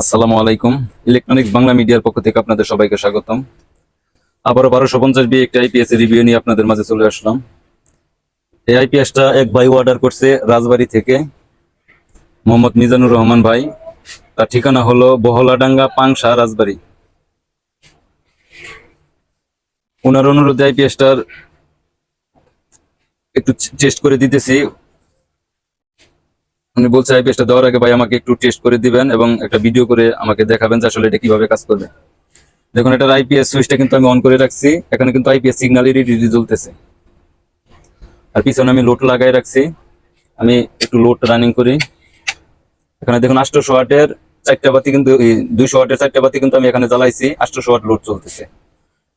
আসসালামু আলাইকুম। ইলেকট্রনিক্স বাংলা মিডিয়ার পক্ষ থেকে আপনাদের সবাইকে স্বাগতম। আবারও বারোশো পঞ্চাশ বি একটা আইপিএস রিভিউ নিয়ে আপনাদের মাঝে চলে আসলাম। এই আইপিএসটা এক ভাই অর্ডার করছে রাজবাড়ি থেকে, মোহাম্মদ মিজানুর রহমান ভাই। তার ঠিকানা হলো বহলাডাঙ্গা পাংশা রাজবাড়ি। ওনার অনুরোধে আইপিএসটার একটু টেস্ট করে দিতেছি। উনি বলছে আইপিএসটা দেওয়ার আগে ভাই আমাকে একটু টেস্ট করে দিবেন এবং একটা ভিডিও করে আমাকে দেখাবেন যে আসলে এটা কীভাবে কাজ করবে। দেখুন, এটার আইপিএস সুইচটা কিন্তু আমি অন করে রাখছি। এখানে কিন্তু আইপিএস সিগন্যাল এলইডি জ্বলতেছে। আর পিছনে আমি লোড লাগাই রাখছি। আমি একটু লোড রানিং করি। এখানে দেখুন আটশোশো ওয়াটের চারটা বাতি কিন্তু দুইশো ওয়াটের চারটা বাতি কিন্তু আমি এখানে জ্বালাইছি। আটশোশো ওয়াট লোড চলতেছে।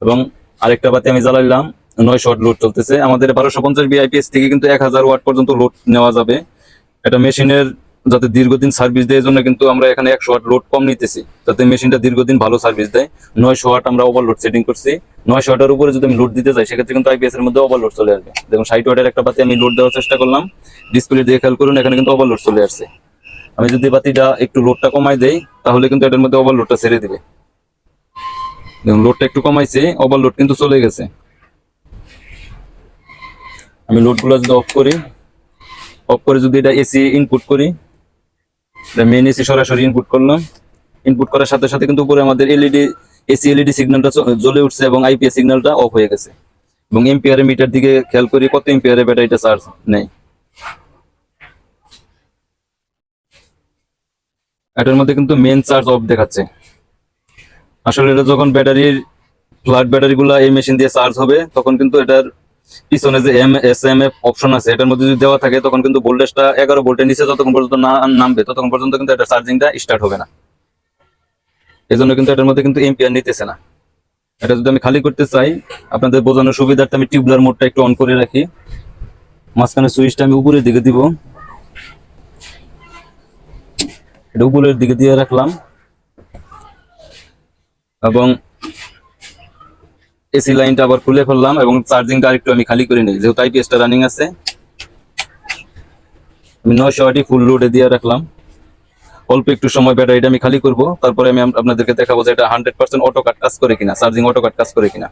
এবং আরেকটা বাতি আমি জ্বালাইলাম, নয়শো ওয়াট লোড চলতেছে। আমাদের বারোশো পঞ্চাশ বিআইপিএস থেকে কিন্তু এক হাজার ওয়াট পর্যন্ত লোড নেওয়া যাবে। এটা মেশিনের যাতে দীর্ঘদিন সার্ভিস দেয় জন্য কিন্তু আমরা এখানে একশো ওয়াট লোড কম নিতেছি। যাতে মেশিনটা দীর্ঘদিন ভালো সার্ভিস দেয়। নয়শো ওয়াট আমরা ওভারলোড সেটিং করছি। নয়শো ওয়াটের উপরে যদি আমি লোড দিতে চাই, সেক্ষেত্রে কিন্তু আইপিএস এর মধ্যে ওভারলোড চলে আসবে। দেখুন, ষাট ওয়াটের একটা বাতি আমি লোড দেওয়ার চেষ্টা করলাম। ডিসপ্লে দিয়ে খেয়াল করুন, এখানে কিন্তু ওভারলোড চলে আসছে। আমি যদি বাতিটা একটু লোডটা কমাই দেই, তাহলে কিন্তু এটার মধ্যে ওভারলোডটা ছেড়ে দিবে। দেখুন লোডটা একটু কমাইছে ওভারলোড কিন্তু চলে গেছে। আমি লোডগুলো যদি অফ করি অফ করে যদি এটা এসি ইনপুট করি মেন এসি সরাসরি ইনপুট করলাম। ইনপুট করার সাথে সাথে কিন্তু উপরে আমাদের এলইডি এসি এলইডি সিগন্যালটা জ্বলে উঠছে এবং আইপিএস সিগন্যালটা অফ হয়ে গেছে। এবং এম্পিয়ারের মিটার দিকে খেয়াল করি, কত এম্পিয়ারের ব্যাটারিটা চার্জ নেই। এটার মধ্যে কিন্তু মেন চার্জ অফ দেখাচ্ছে। আসলে এটা যখন ব্যাটারির ফ্ল্যাট ব্যাটারিগুলো এই মেশিন দিয়ে চার্জ হবে, তখন কিন্তু এটার পিছনে যে M S M F option আছে, এটার মধ্যে যদি দেওয়া থাকে, তখন কিন্তু ভোল্টেজটা এগারো ভোল্টের নিচে যতক্ষণ পর্যন্ত না নামবে, ততক্ষণ পর্যন্ত কিন্তু এটা চার্জিংটা স্টার্ট হবে না। এই জন্য কিন্তু এটার মধ্যে কিন্তু এম্পিয়ার নিতেছে না। এটা যদি আমি খালি করতে চাই, আপনাদের বোঝানোর সুবিধার্থে আমি টিউবলার মোডটা একটু অন করে রাখি। মাঝখানে সুইচটা আমি উপরের দিকে দিব। এটা উপরের দিকে দিয়ে রাখলাম। এবং এসি লাইনটা আবার খুলে ফেললাম এবং চার্জিংটা আরেকটু আমি খালি করে নিই। যেহেতু আইপিএসটা রানিং আছে, আমি নয়শো ওয়াটি ফুল লোডে দিয়ে রাখলাম। অল্প একটু সময় ব্যাটারিটা আমি খালি করব। তারপরে আমি আপনাদেরকে দেখাবো যে এটা হান্ড্রেড পার্সেন্ট অটো কাট কাজ করে কিনা চার্জিং অটো কাট কাজ করে কিনা।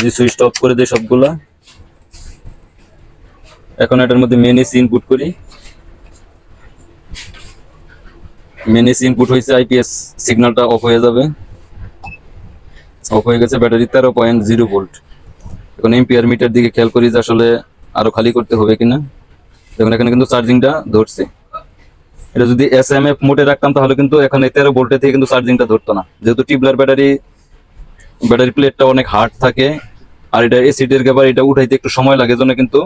যে সুইচ অফ করে দেয় সবগুলা। এখন এটার মধ্যে মেন এসি ইনপুট করি। মেন এসি ইনপুট হয়েছে আইপিএস সিগন্যালটা অফ হয়ে যাবে। অফ হয়ে গেছে ব্যাটারি তেরো পয়েন্ট জিরো ভোল্ট এখন এম্পিয়ার মিটার দিকে খেয়াল করি যে আসলে আরও খালি করতে হবে কিনা। দেখুন, এখানে কিন্তু চার্জিংটা ধরছে। এটা যদি এস এম এফ মোডে রাখতাম তাহলে কিন্তু এখানে তেরো ভোল্টে থেকে কিন্তু চার্জিংটা ধরতো না। যেহেতু টিবলার ব্যাটারি ব্যাটারি প্লেটটা অনেক হার্ড থাকে, আর এটা এসিডের ব্যাপার এটা উঠাইতে একটু সময় লাগে জন্য কিন্তু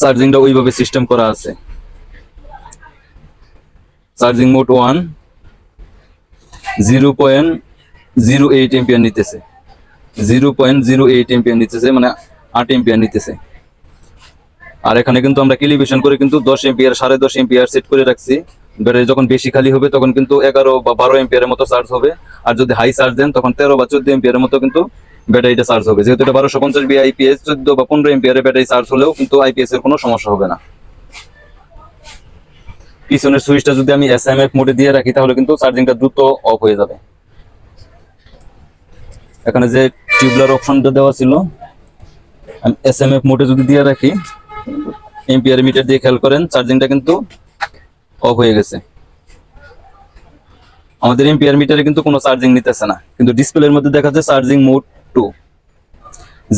চার্জিংটা ওইভাবে সিস্টেম করা আছে। Charging mode one zero point zero eight ampere নিতেছে। Zero point zero eight ampere নিতেছে মানে আট এম্পিয়ার নিতেছে। আর এখানে কিন্তু আমরা ক্যালিব্রেশন করে কিন্তু দশ এম্পিয়ার সাড়ে দশ এম্পিয়ার সেট করে রাখছি। ব্যাটারি যখন বেশি খালি হবে, তখন কিন্তু এগারো বা বারো এম্পিয়ারের মতো চার্জ হবে। আর যদি হাই চার্জ দেন, তখন তেরো বা চোদ্দ এম্পিয়ারের মতো কিন্তু ব্যাটারিটা চার্জ হবে। যেহেতু এটা বারোশো পঞ্চাশ বি আইপিএস চোদ্দ বা পনেরো এম্পিয়ারের ব্যাটারি চার্জ হলেও কিন্তু আইপিএস এর কোনো সমস্যা হবে না। পিছনের সুইচটা যদি আমি এস এম এফ মোডে দিয়ে রাখি, তাহলে কিন্তু চার্জিংটা দ্রুত অফ হয়ে যাবে। এখানে যে টিউবলার অপশনটা দেওয়া ছিল, আমি এস এম এফ মোডে যদি দিয়ে রাখি এম্পিয়ার মিটার দিয়ে খেয়াল করেন চার্জিংটা কিন্তু অফ হয়ে গেছে। আমাদের এম্পিয়ার মিটারে কিন্তু কোনো চার্জিং নিতেছে না, কিন্তু ডিসপ্লের মধ্যে দেখা যাচ্ছে charging mode two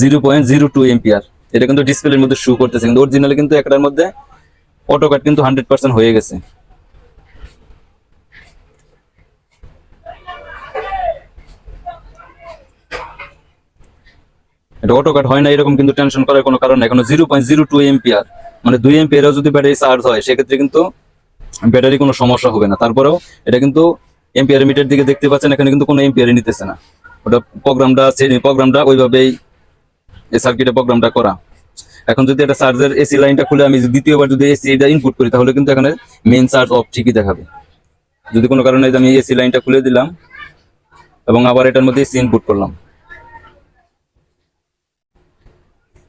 zero point zero two ampere এটা কিন্তু ডিসপ্লের মধ্যে শু করতেছে, কিন্তু অরিজিনালি কিন্তু একটার মধ্যে অটো কাট কিন্তু হান্ড্রেড পার্সেন্ট হয়ে গেছে। এটা অটো কাট হয় না, এরকম কিন্তু টেনশন করার কোনো কারণ এখনও zero point zero two ampere মানে দুই এম্পিয়ারও যদি ব্যাটারি চার্জ হয়, সেক্ষেত্রে কিন্তু ব্যাটারি কোনো সমস্যা হবে না। তারপরেও এটা কিন্তু এম্পিয়ার মিটার দিকে দেখতে পাচ্ছেন, এখানে কিন্তু কোনো এম্পিয়ারই নিতেছে না। ওটা প্রোগ্রামটা প্রোগ্রামটা ওইভাবেই এই সার্কিটে প্রোগ্রামটা করা। এখন যদি এটা চার্জের এসি লাইনটা খুলে আমি দ্বিতীয়বার যদি এসি এটা ইনপুট করি, তাহলে কিন্তু এখানে মেন চার্জ অফ ঠিকই দেখাবে। যদি কোনো কারণে আমি এসি লাইনটা খুলে দিলাম এবং আবার এটার মধ্যে এসি ইনপুট করলাম।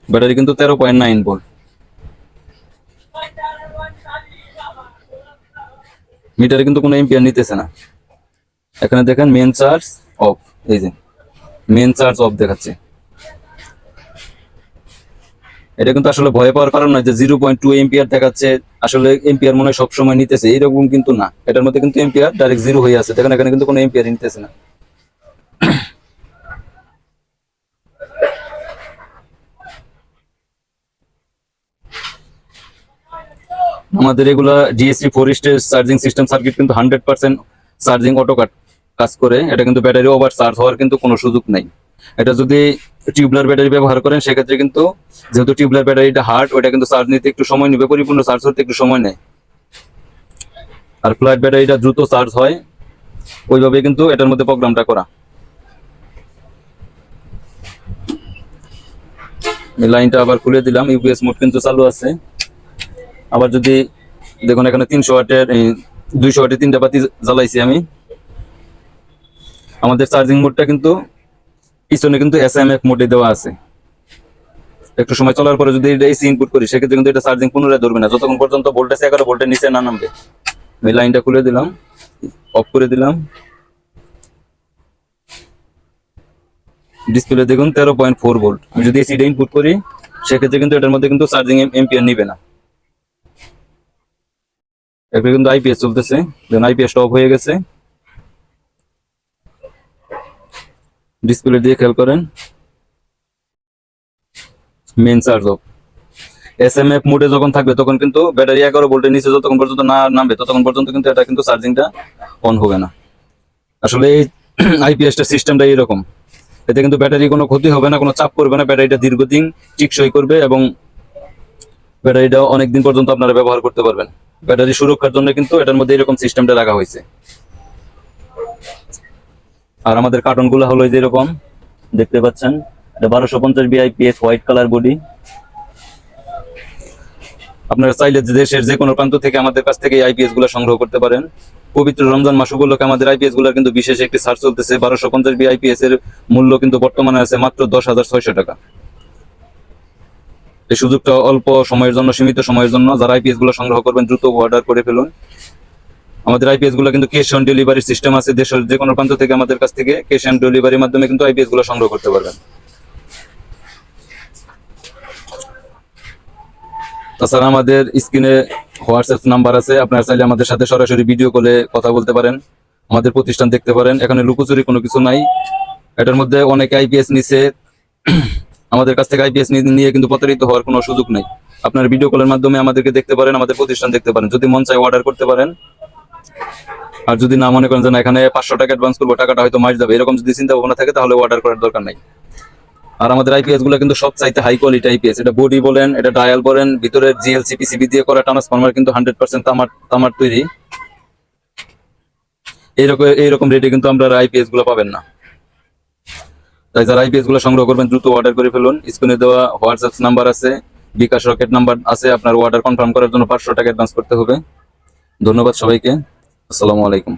ব্যাটারি কিন্তু তেরো পয়েন্ট নাইন ভোল্ট মিটারে কিন্তু কোনো এম্পিয়ার নিতেছে না। এখানে দেখেন মেন চার্জ অফ এই যে মেন চার্জ অফ দেখাচ্ছে। এটা কিন্তু আসলে ভয় পাওয়ার কারণ নয় যে জিরো পয়েন্ট টু এম্পিয়ার দেখাচ্ছে, আসলে এম্পিয়ার মনে হয় সবসময় নিতেছে এইরকম কিন্তু না। এটার মধ্যে কিন্তু এম্পিয়ার ডাইরেক্ট জিরো হয়ে আছে, দেখেন এখানে কিন্তু কোনো এম্পিয়ার নিতেছে না। আমাদের এগুলা DSP four stage charging system circuit কিন্তু হান্ড্রেড পার্সেন্ট চার্জিং অটো কাজ করে, এটা কিন্তু ব্যাটারি ওভার চার্জ হওয়ার কিন্তু কোনো সুযোগ নেই। এটা যদি টিউবলার ব্যাটারি ব্যবহার করেন, সেক্ষেত্রে কিন্তু যেহেতু টিউবলার ব্যাটারিটা হার্ড ওটা কিন্তু চার্জ নিতে একটু সময় নেবে, পরিপূর্ণ চার্জ হতে একটু সময় নেয়। আর ফ্ল্যাট ব্যাটারিটা দ্রুত চার্জ হয়, ওইভাবে কিন্তু এটার মধ্যে প্রোগ্রামটা করা। লাইনটা আবার খুলে দিলাম ইউপিএস মোড কিন্তু চালু আছে। আবার যদি দেখুন, এখানে তিনশো ওয়াটের দুইশো ওয়াটের তিনটা বাতি জ্বালাইছি আমি। আমাদের চার্জিং মোডটা কিন্তু পিছনে কিন্তু এস এম এফ মোডে দেওয়া আছে। একটু সময় চলার পরে যদি এটা এসি ইনপুট করি, সেক্ষেত্রে কিন্তু এটা চার্জিং পুনরায় ধরবে না। যতক্ষণ পর্যন্ত ভোল্টেজ এগারো ভোল্টের নিচে না নামবে। আমি লাইনটা খুলে দিলাম অফ করে দিলাম। ডিসপ্লে দেখুন, তেরো পয়েন্ট ফোর ভোল্ট আমি যদি এসিটা ইনপুট করি, সেক্ষেত্রে কিন্তু এটার মধ্যে কিন্তু চার্জিং এম্পিয়ার নিবে না। একটা কিন্তু আইপিএস চলতেছে। আইপিএস অফ হয়ে গেছে। ডিসপ্লে দিয়ে খেয়াল করেন। Main charge off S M F মোডে যখন থাকবে, তখন কিন্তু ব্যাটারি এগারো ভোল্টের নিচে যতক্ষণ পর্যন্ত না নামবে, ততক্ষণ পর্যন্ত কিন্তু এটা কিন্তু চার্জিংটা অন হবে না। আসলে এই আইপিএসটা সিস্টেমটা এরকম এতে কিন্তু ব্যাটারি কোনো ক্ষতি হবে না, কোনো চাপ করবে না ব্যাটারিটা দীর্ঘদিন টিকসই করবে এবং ব্যাটারিটা অনেক দিন পর্যন্ত আপনারা ব্যবহার করতে পারবেন। ব্যাটারি সুরক্ষার জন্য কিন্তু এটার মধ্যে এরকম সিস্টেমটা রাখা হয়েছে। আর আমাদের কার্টনগুলো হলো এই যে এরকম, দেখতে পাচ্ছেন? এটা বারোশো পঞ্চাশ বিআইপিএস হোয়াইট কালার বডি আপনারা চাইলে দেশের যে কোনো প্রান্ত থেকে আমাদের কাছ থেকে আইপিএসগুলো সংগ্রহ করতে পারেন। পবিত্র রমজান মাস উপলক্ষে আমাদের আইপিএসগুলোর কিন্তু বিশেষ একটি সার্চ চলতেছে। বারোশো পঞ্চাশ বিআইপিএস এর মূল্য কিন্তু বর্তমানে আছে মাত্র দশ হাজার ছয়শো টাকা। এই সুযোগটা অল্প সময়ের জন্য, সীমিত সময়ের জন্য যারা আইপিএসগুলো সংগ্রহ করবেন, দ্রুত অর্ডার করে ফেলুন। আমাদের আইপিএসগুলো কিন্তু ক্যাশ অন ডেলিভারি সিস্টেম আছে দেশের যে কোনো প্রান্ত থেকে আমাদের কাছ থেকে ক্যাশ অন ডেলিভারির মাধ্যমে কিন্তু আইপিএসগুলো সংগ্রহ করতে পারবেন। তাছাড়া আমাদের স্ক্রিনে হোয়াটসঅ্যাপ নাম্বার আছে, আপনারা চাইলে আমাদের সাথে সরাসরি ভিডিও কলে কথা বলতে পারেন, আমাদের প্রতিষ্ঠান দেখতে পারেন, এখানে লুকোচুরি কোনো কিছু নাই। এটার মধ্যে অনেকে আইপিএস নিছে, আমাদের কাছ থেকে আইপিএস নিয়ে কিন্তু প্রতারিত হওয়ার কোনো সুযোগ নেই। আপনার ভিডিও কলের মাধ্যমে আমাদেরকে দেখতে পারেন, আমাদের প্রতিষ্ঠান দেখতে পারেন। যদি মন চায় অর্ডার করতে পারেন আর যদি না মনে করেন যে না, এখানে পাঁচশো টাকা অ্যাডভান্স করব, টাকাটা হয়তো মাস যাবে, এরকম যদি চিন্তা ভাবনা থাকে, তাহলে অর্ডার করার দরকার নাই। আর আমাদের আইপিএসগুলো কিন্তু সব চাইতে হাই কোয়ালিটি আইপিএস এটা বডি বলেন, এটা ডায়াল বলেন, ভিতরে জিএলসি পিসিবি দিয়ে করা ট্রান্সফর্মার কিন্তু হান্ড্রেড পার্সেন্ট তামার তামার তৈরি। এইরকম এইরকম রেটে কিন্তু আমরা আইপিএসগুলো পাবেন না। তাই যারা আইপিএসগুলো সংগ্রহ করবেন, দ্রুত অর্ডার করে ফেলুন। স্ক্রিনে দেওয়া হোয়াটসঅ্যাপ নাম্বার আছে, বিকাশ রকেট নাম্বার আছে, আপনার অর্ডার কনফার্ম করার জন্য পাঁচশো টাকা অ্যাডভান্স করতে হবে। ধন্যবাদ সবাইকে। আসসালামু আলাইকুম।